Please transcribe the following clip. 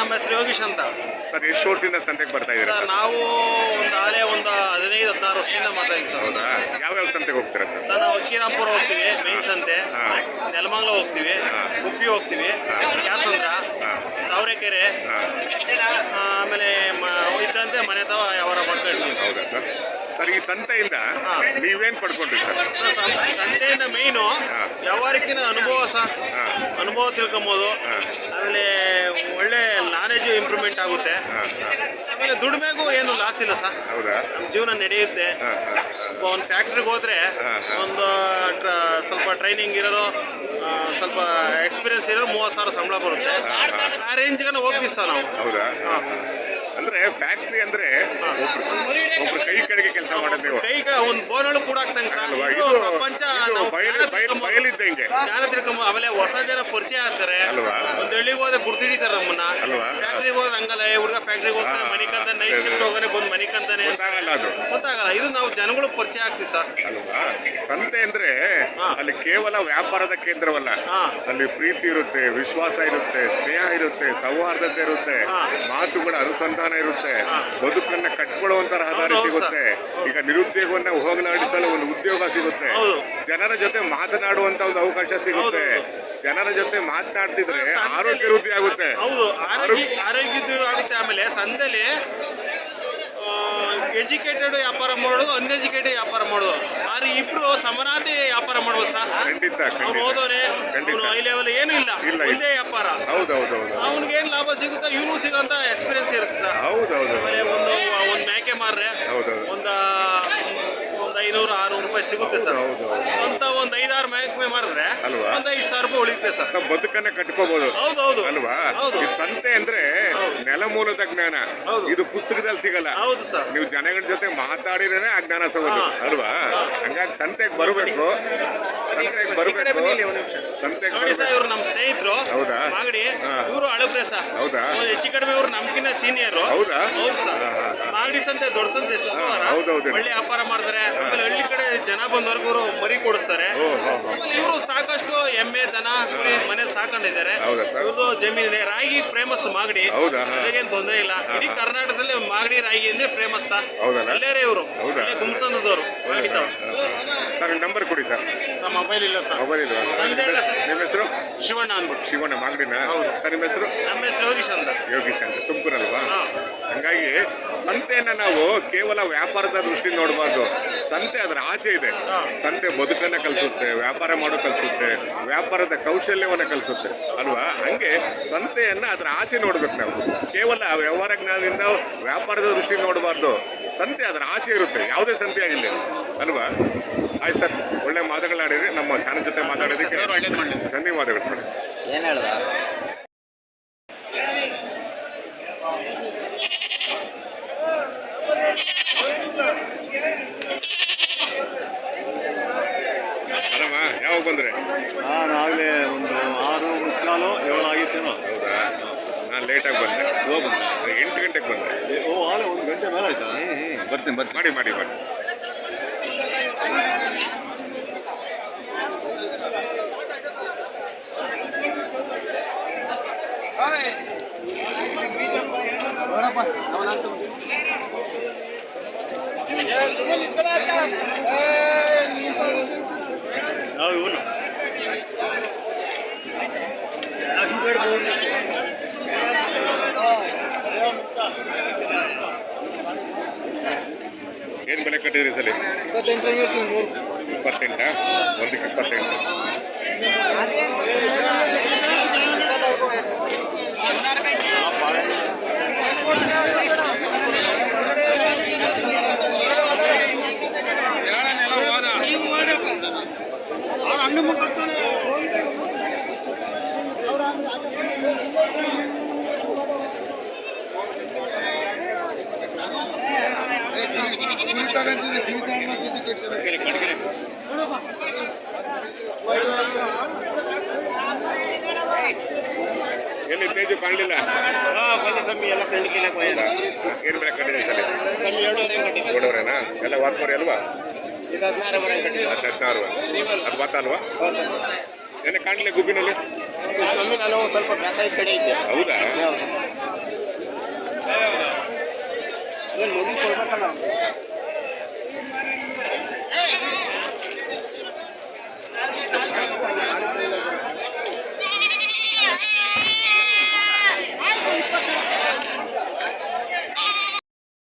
ನಮ್ಮ ಹೆಸರು ಯೋಗೀಶ್ ಅಂತ. ಸರ್ ಎಷ್ಟು ವರ್ಷದಿಂದ ಸಂತೆಗೆ ಬರ್ತಾ ಇದ್ದೀರಾ ಸರ್ ನಾವು ಒಂದು ಆಲೆ ಒಂದು ಹದಿನೈದು ಹದಿನಾರು ವರ್ಷದಿಂದ ಮಾಡ್ತಾ ಇದ್ದೀವಿ ಸರ್. ಹೌದಾ? ಯಾವ್ಯಾವ ಸಂತೆಗೆ ಹೋಗ್ತೀರಾ ಸರ್? ಸರ್ ನಾವು ಅಕ್ಕಿರಾಂಪುರ ಹೋಗ್ತೀವಿ ಮೇನ್ ಸಂತೆ. ನೆಲಮಂಗ್ಲ ಹೋಗ್ತೀವಿ ಉಪ್ಪಿ ಹೋಗ್ತೀವಿ ಯಾಸಂದ್ರ ತಾವರೆಕೆರೆ ಆಮೇಲೆ ಇದ್ದಂತೆ ಮನೆ ತಾವ ವ್ಯವಹಾರ ಮಾಡ್ಕೊಂಡಿರ್ತೀವಿ ಹೌದಾ ಸರ್? ಸರ್ ಈ ಸಂತೆಯಿಂದ ನೀವೇನ್ ಪಡ್ಕೊಂಡ್ರಿ ಸರ್? ಸಂತೆಯಿಂದ ಮೇಯ್ನು. ವ್ಯವಹಾರಕ್ಕಿನ ಅನುಭವ ಸರ್ ಅನುಭವ ತಿಳ್ಕೊಬೋದು. ಆಮೇಲೆ ಆಗುತ್ತೆ. ಆಮೇಲೆ ದುಡಿಮೆಗೂ ಏನು ಲಾಸ್ ಇಲ್ಲ ಸರ್. ಹೌದಾ? ಜೀವನ ನಡೆಯುತ್ತೆ. ಒಂದು ಫ್ಯಾಕ್ಟ್ರಿಗೆ ಹೋದ್ರೆ. ಒಂದು ಸ್ವಲ್ಪ ಟ್ರೈನಿಂಗ್ ಇರೋದು ಸ್ವಲ್ಪ ಎಕ್ಸ್ಪೀರಿಯನ್ಸ್ ಇರೋ ಮೂವತ್ತು ಸಾವಿರ ಸಂಬಳ ಬರುತ್ತೆ. ಆ ರೇಂಜ್ಗೆ ಹೋಗ್ತೀವಿ ಸರ್ ನಾವು. ಹೌದಾ. ಅಂದ್ರೆ ಫ್ಯಾಕ್ಟ್ರಿ ಅಂದ್ರೆ ಕೆಲಸ ಮಾಡೋದು ನೀವು ಈಗ ಒಂದು ಬೋನಳು ಕೂಡ ಆಗ್ತಂಗೆ ಸರ್ ಅಲ್ವಾ ಇದು ಇದು ಪ್ರಪಂಚ ಇದು ನಾವು ಬಯಲು ಜ್ಞಾನ ಬಯಲು ತಿಳ್ಕೊಂಬೋದು. ಬಯಲಿದ್ದಂಗೆ ಜ್ಞಾನ ತಿಳ್ಕೊಂಬೋದು ಆಮೇಲೆ ಹೊಸ ಜನ ಪರಿಚಯ ಆಗ್ತಾರೆ ಅಲ್ವಾ? ಒಂದು ಹಳ್ಳಿಗೆ ಹೋದ್ರೆ ಗುರ್ತಿಡಿತಾರೆ ನಮ್ಮನ್ನ ಅಲ್ವಾ? ಫ್ಯಾಕ್ಟ್ರಿಗೆ ಹೋದ್ರೆ ಹಂಗಲ್ಲ ಏ ಹುಡುಗ ಫ್ಯಾಕ್ಟ್ರಿಗೆ ಹೋಗ್ತಾನೆ ಹಾ, ನೈಟ್ ಅದೇ. ಶಿಫ್ಟ್ ಹೋಗೋನೆ ಬಂದು ಮನಿಕಂತಾನೆ ಅಂತ ಗೊತ್ತಾಗಲ್ಲ ಅದು ಗೊತ್ತಾಗಲ್ಲ ಇದು ನಾವು ಜನಗಳು ಪರಿಚಯ ಆಗ್ತೀವಿ ಸರ್ ಅಲ್ವಾ ಸಂತೆ ಅಂದ್ರೆ. ಅಲ್ಲಿ ಕೇವಲ ವ್ಯಾಪಾರದ ಕೇಂದ್ರವಲ್ಲ. ಅಲ್ಲಿ ಪ್ರೀತಿ ಇರುತ್ತೆ ವಿಶ್ವಾಸ ಇರುತ್ತೆ ಸ್ನೇಹ ಇರುತ್ತೆ ಸೌಹಾರ್ದತೆ ಇರುತ್ತೆ. ಮಾತುಗಳ ಅನುಸಂಧಾನ ಇರುತ್ತೆ ಬದುಕನ್ನ ಕಟ್ಕೊಳ್ಳುವಂತ ರಹದಾರಿ ಹೌದು ಸಿಗುತ್ತೆ. ಈಗ ನಿರುದ್ಯೋಗವನ್ನ ಹೋಗಲಾಡಿಸಲು ಒಂದು ಉದ್ಯೋಗ ಸಿಗುತ್ತೆ. ಜನರ ಜೊತೆ ಮಾತನಾಡುವಂತ ಒಂದು ಅವಕಾಶ ಸಿಗುತ್ತೆ. ಜನರ ಜೊತೆ ಮಾತನಾಡ್ತಿದ್ರೆ ಆರೋಗ್ಯ ವೃದ್ಧಿ ಆಗುತ್ತೆ. ಆರೋಗ್ಯ ಆಗುತ್ತೆ ಆಮೇಲೆ ಸಂತೆಲಿ ಎಜುಕೇಟೆಡ್ ವ್ಯಾಪಾರ ಮಾಡೋದು ಅನ್ಎಜುಕೇಟೆಡ್ ವ್ಯಾಪಾರ ಮಾಡೋದು. ಆದ್ರೆ ಇಬ್ರು ಸಮರಾತೆ ವ್ಯಾಪಾರ ಮಾಡ್ಬೋದು ಸರ್. ಖಂಡಿತ ಅವ್ನು ಖಂಡಿತ ಓದೋರೆ ಖಂಡಿತ. ಅವನು ಹೈ ಲೆವೆಲ್ ಏನು ಇಲ್ಲ. ಇಲ್ಲ, ಒಂದೇ ವ್ಯಾಪಾರ. ಹೌದೌದೌದು. ಅವ್ನಿಗೇನು ಲಾಭ ಸಿಗುತ್ತೋ ಇವನು ಸಿಗೋಂತ ಎಕ್ಸ್ಪೀರಿಯನ್ಸ್ ಇರುತ್ತೆ ಸರ್. ಹೌದೌದು. ಆಮೇಲೆ ಒಂದು ಒಂದು ಮೇಕೆ ಮಾರ್ರೆ ಹೌದೌದು. ಒಂದು ಒಂದು ಐನೂರು ಆರುನೂರು ರೂಪಾಯಿ ಸಿಗುತ್ತೆ ಸರ್. ಹೌದು, ಹೌದು. ಅಂತ ಒಂದು ಐದಾರು ಮೇಕೆ ಮಾಡಿದ್ರೆ ಅಲ್ವಾ? ಒಂದು ಐದು ಸಾವಿರ ರೂಪಾಯಿ ಉಳಿಯುತ್ತೆ ಸರ್. ನಾವು ಬದುಕನ್ನ ಕಟ್ಕೋಬಹುದು ಹೌದು ಹೌದು ಅಲ್ವಾ? ಹೌದು. ಸಂತೆ ಅಂದ್ರೆ ಹೌದು. ನೆಲಮೂಲದ ಜ್ಞಾನ. ಇದು ಪುಸ್ತಕದಲ್ಲಿ ಸಿಗಲ್ಲ. ಹೌದು ಸರ್. ನೀವು ಜನಗಳ ಜೊತೆ ಮಾತಾಡಿದ್ರೆ ಆ ಜ್ಞಾನ ಸಿಗೋದು ಅಲ್ವಾ? ಹಂಗಾಗಿ ಸಂತೆಗೆ ಬರಬೇಕು. ಸಂತೆಗೆ ಬರಬೇಕು. ಸಂತೆಗೆ ಸ್ನೇಹಿತರು ಹೌದಾ? ಮಾಗಡಿ ಹಾ. ಇವರು ಅಳಬ್ರೆ ಸರ್ ಹೌದಾ? ಅವ್ರು ಹೆಚ್ಚು ಕಡಿಮೆ ಇವ್ರು ನಮ್ಗಿನ್ನ ಸೀನಿಯರ್ ಹೌದಾ? ಹೌದು ಸರ್ ಹಾ, ಹಾ, ಹಾ. ಮಾಗಡಿ ಸಂತೆ ದೊಡ್ಡ ಸಂತೆ ಹಾ. ಒಳ್ಳೆ ವ್ಯಾಪಾರ ಮಾಡ್ತಾರೆ ಆಮೇಲೆ ಹಳ್ಳಿ ಕಡೆ ಜನ ಬಂದವರ್ಗು ಇವರು ಮರಿ ಕೊಡಿಸ್ತಾರೆ ಓ, ಹೋ, ಹೋ. ಆಮೇಲೆ ಇವರು ಸಾಕಷ್ಟು ಎಮ್ಮೆ ದನ ಕುರಿ ಮನೆ ಸಾಕೊಂಡಿದ್ದಾರೆ ಹೌದಾ ಸರ್? ಇವ್ರದ್ದು ಜಮೀನಿದೆ ರಾಗಿ ಫೇಮಸ್ ಮಾಗಡಿ ಹೌದಾ? ಹಾ. ತೊಂದರೆ ಇಲ್ಲ ಹಾ, ಇಡೀ ಹಾ. ಕರ್ನಾಟಕದಲ್ಲಿ ಮಾಗಡಿ ರಾಗಿ ಅಂದ್ರೆ ಫೇಮಸ್ ಸರ್ ಹೌದಲ್ಲ? ಅಲ್ಲೇರೆ ಇವರು ಹೌದಾ? ಗುಮ್ಸಂದದವರು ಮಾಗಡಿ ತಾವು ಸರ್ ನಂಬರ್ ಕೊಡಿ ಸರ್. ಸರ್ ಮೊಬೈಲ್ ಇಲ್ಲ ಸರ್. ಮೊಬೈಲ್ ಇಲ್ವಾ ನಿಮ್ಮ ಹೆಸರು? ಶಿವಣ್ಣ ಅಂದ್ಬಿಟ್ಟು. ಶಿವಣ್ಣ ಮಾಗಡಿನ ಹೌದು. ಸರ್ ನಿಮ್ಮ ಹೆಸರು? ನಮ್ಮ ಹೆಸರು ಯೋಗೀಶ್ ಅಂತ. ಯೋಗೀಶ್ ಅಂತ. ತುಮಕೂರಲ್ವಾ? ಹಾ. ಹಂಗಾಗಿ ಸಂತೆಯನ್ನ ನಾವು ಕೇವಲ ವ್ಯಾಪಾರದ ದೃಷ್ಟಿ ನೋಡಬಾರ್ದು. ಸಂತೆ ಅದರ ಆಚೆ ಇದೆ. ಸಂತೆ ಬದುಕನ್ನ ಕಲಿಸುತ್ತೆ ವ್ಯಾಪಾರ ಮಾಡೋ ಕಲಿಸುತ್ತೆ ವ್ಯಾಪಾರದ ಕೌಶಲ್ಯವನ್ನ ಕಲಿಸುತ್ತೆ. ಅಲ್ವಾ? ಹಂಗೆ ಸಂತೆಯನ್ನ ಅದರ ಆಚೆ ನೋಡ್ಬೇಕು ನಾವು. ಕೇವಲ ವ್ಯವಹಾರ ಜ್ಞಾನದಿಂದ ವ್ಯಾಪಾರದ ದೃಷ್ಟಿ ನೋಡಬಾರ್ದು. ಸಂತೆ ಅದರ ಆಚೆ ಇರುತ್ತೆ. ಯಾವುದೇ ಸಂತೆ ಆಗಿಲ್ಲ. ಅಲ್ವಾ? ಆಯ್ತು ಸರ್ ಒಳ್ಳೆ ಮಾತುಗಳಾಡಿದ್ರಿ ನಮ್ಮ ಚಾನಲ್ ಜೊತೆ ಮಾತಾಡೋದಕ್ಕೆ ಧನ್ಯವಾದಗಳು. ಮೇಡಮ್ ಏನ್ ಹೇಳ್ದ? ಆರಾಮ? ಯಾವಾಗ ಬಂದ್ರೆ? ನಾನು ಆಗಲೇ ಒಂದು ಆರು ಮುಕ್ಕಾಲು ಏಳು ಆಗಿತ್ತೇನೋ ಹೌದಾ? ನಾನು ಲೇಟಾಗಿ ಬಂದೆ. ಬಂದೆ. ಎಂಟು ಗಂಟೆಗೆ ಬಂದೆ. ಏ, ಓ ಆಗಲೇ ಒಂದು ಗಂಟೆ ಮೇಲೆ ಆಯ್ತಾ ಬರ್ತೀನಿ ಬರ್ತೀನಿ. ಮಾಡಿ ಮಾಡಿ ಮಾಡಿ. ನಾವು ಇವನು ಏನು ಬೆಲೆ ಕಟ್ಟಿದ್ರಿ ಸಲ? ಇಪ್ಪತ್ತೆಂಟಾ? ಒಂದಕ್ಕೆ ಇಪ್ಪತ್ತೆಂಟು. ಎಲ್ಲಿ ತೇಜು ಕಾಣಲಿಲ್ಲ? ಸ್ವಾಮಿ ಎಲ್ಲ ಹೌದಾ? ಏನು ಬೆಲೆ ಏಳುವರೆ ಕಟ್ಟಿದ್ದೀವಿ. ನೋಡೋರೇನಾ ಎಲ್ಲ ವಾತ್ಮರಿ ಅಲ್ವಾ? ಇದು ಹದಿನಾರು ಅದು ವಾತ ಅಲ್ವಾ? ಹೌದು ಕಾಣಲಿಲ್ಲ ಗುಬ್ಬಿನಲ್ಲಿ? ಸ್ವಾಮಿ ನಾನು ಸ್ವಲ್ಪ ಬೇಸಾಯದ ಕಡೆ ಇದ್ದೆ. ಹೌದು. নদী করবে কেন